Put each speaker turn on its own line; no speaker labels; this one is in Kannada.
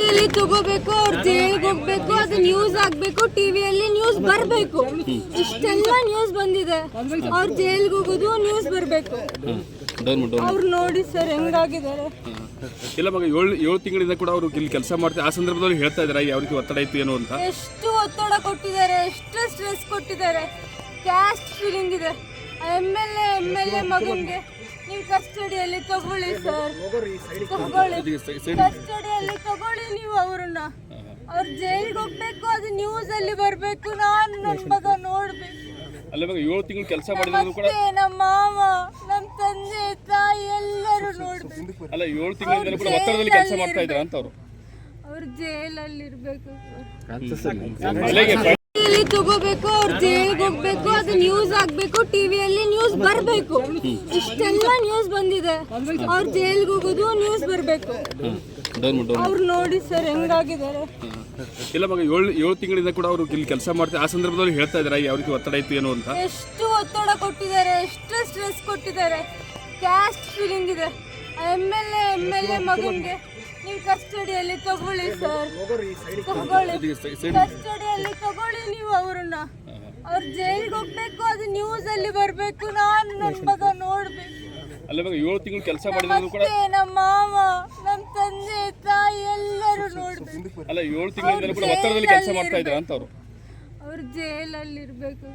ಟಿವಿಯಲ್ಲಿ ತಗೋಬೇಕು ಅವ್ರ ಜೈಲ್ಗೆ ಹೋಗ್ಬೇಕು ಅದು ನ್ಯೂಸ್ ಆಗ್ಬೇಕು ಟಿವಿಯಲ್ಲಿ ನ್ಯೂಸ್ ಬರ್ಬೇಕು. ಇಷ್ಟೆಲ್ಲ ನ್ಯೂಸ್ ಬಂದಿದೆ. ಅವ್ರ ಜೈಲ್ಗೆ ಹೋಗೋದು ನ್ಯೂಸ್ ಬರ್ಬೇಕು. ಅವ್ರು ನೋಡಿ ಸರ್ ಹೆಂಗಾಗಿದ್ದಾರೆ.
ಇಲ್ಲ ಮಗ ಏಳು ಏಳು ತಿಂಗಳಿಂದ ಕೂಡ ಅವರು ಇಲ್ಲಿ ಕೆಲಸ ಮಾಡ್ತಾರೆ ಆ ಸಂದರ್ಭದಲ್ಲಿ ಹೇಳ್ತಾ ಇದ್ದಾರೆ ಯಾವ ರೀತಿ ಒತ್ತಡ ಇತ್ತು ಏನು ಅಂತ.
ಎಷ್ಟು ಒತ್ತಡ ಕೊಟ್ಟಿದ್ದಾರೆ ಎಷ್ಟು ಸ್ಟ್ರೆಸ್ ಕೊಟ್ಟಿದ್ದಾರೆ. ಕ್ಯಾಸ್ಟ್ ಫೀಲಿಂಗ್ ಇದೆ. M L A M L A ಮಗನ್ಗೆ ನೀವು ಕಸ್ಟಡಿಯಲ್ಲಿ ತಗೊಳ್ಳಿ ಸರ್ ತಗೊಳ್ಳಿ ಕಸ್ಟಡಿಯಲ್ಲಿ ತಗೊಳ್ಳಿ ನೀವು ಅವ್ರನ್ನ. ಅವ್ರ ಜೈಲ್ಗೆ ಹೋಗ್ಬೇಕು ಅದು ನ್ಯೂಸ್ ಅಲ್ಲಿ ಬರ್ಬೇಕು ನಾನು ನನ್ನ ಮಗ ನೋಡ್ಬೇಕು.
ಅಲ್ಲ ಮಗ ಏಳು ತಿಂಗಳು ಕೆಲಸ ಮಾಡಿದ್ರು ಕೂಡ
ನಮ್ಮ ಮಾವ ನಮ್ಮ ತಂದೆ ತಾಯಿ ಎಲ್ಲರೂ ನೋಡ್ಬೇಕು.
ಅಲ್ಲ ಏಳು ತಿಂಗಳಿಂದ ಕೂಡ ಒತ್ತಡದಲ್ಲಿ ಕೆಲಸ ಮಾಡ್ತಾ ಇದ್ದಾರೆ ಅಂತ ಅವರು
ಅವ್ರ ಜೈಲಲ್ಲಿ ಇರ್ಬೇಕು. ತಗೋಬೇಕು ಅವ್ರ ಜೈಲ್ಗೆ ಹೋಗ್ಬೇಕು ಅದು ನ್ಯೂಸ್ ಆಗ್ಬೇಕು ಟಿವಿಯಲ್ಲಿ ಬರ್ಬೇಕು. ಇಷ್ಟೆಲ್ಲ ನ್ಯೂಸ್ ಬಂದಿದೆ. ಅವ್ರ ಜೈಲ್ಗೆ ಹೋಗೋದು ನ್ಯೂಸ್ ಬರ್ಬೇಕು. ಅವ್ರು ನೋಡಿ ಸರ್ ಹೆಂಗಾಗಿದ್ದಾರೆ.
ಇಲ್ಲ ಮಗ ಏಳು ಏಳು ತಿಂಗಳಿಂದ ಕೂಡ ಅವರು ಇಲ್ಲಿ ಕೆಲಸ ಮಾಡ್ತಾರೆ ಆ ಸಂದರ್ಭದಲ್ಲಿ ಹೇಳ್ತಾ ಇದ್ದಾರೆ ಅವ್ರಿಗೆ ರೀತಿ ಒತ್ತಡ ಇತ್ತು ಏನು ಅಂತ.
ಎಷ್ಟು ಒತ್ತಡ ಕೊಟ್ಟಿದ್ದಾರೆ ಎಷ್ಟು ಸ್ಟ್ರೆಸ್ ಕೊಟ್ಟಿದ್ದಾರೆ. ಕ್ಯಾಸ್ಟ್ ಫೀಲಿಂಗ್ ಇದೆ. M L A M L A ಮಗನ್ಗೆ ನೀವು ಕಸ್ಟಡಿಯಲ್ಲಿ ತಗೊಳ್ಳಿ ಸರ್ ತಗೊಳ್ಳಿ. ಕಸ್ಟಡಿಯಲ್ಲಿ ತಗೊಳ್ಳಿ ನೀವು ಅವ್ರನ್ನ. ಅವ್ರ ಜೈಲ್ಗೆ ಹೋಗ್ಬೇಕು ಅದು ನ್ಯೂಸ್ ಅಲ್ಲಿ ಬರ್ಬೇಕು ನಾನು ನನ್ನ ಮಗ ನೋಡ್ಬೇಕು.
ಅಲ್ಲ ಮಗ ಏಳು ತಿಂಗಳು ಕೆಲಸ ಮಾಡಿದ್ರು ಕೂಡ
ನಮ್ಮ ಮಾವ ನಮ್ಮ ತಂದೆ ತಾಯಿ ಎಲ್ಲರೂ ನೋಡ್ಬೇಕು.
ಅಲ್ಲ ಏಳು ತಿಂಗಳು ಕೂಡ ಒತ್ತಡದಲ್ಲಿ ಕೆಲಸ ಮಾಡ್ತಾ ಇದ್ದಾರೆ ಅಂತ ಅವರು
ಅವ್ರ ಜೈಲಲ್ಲಿ ಇರ್ಬೇಕು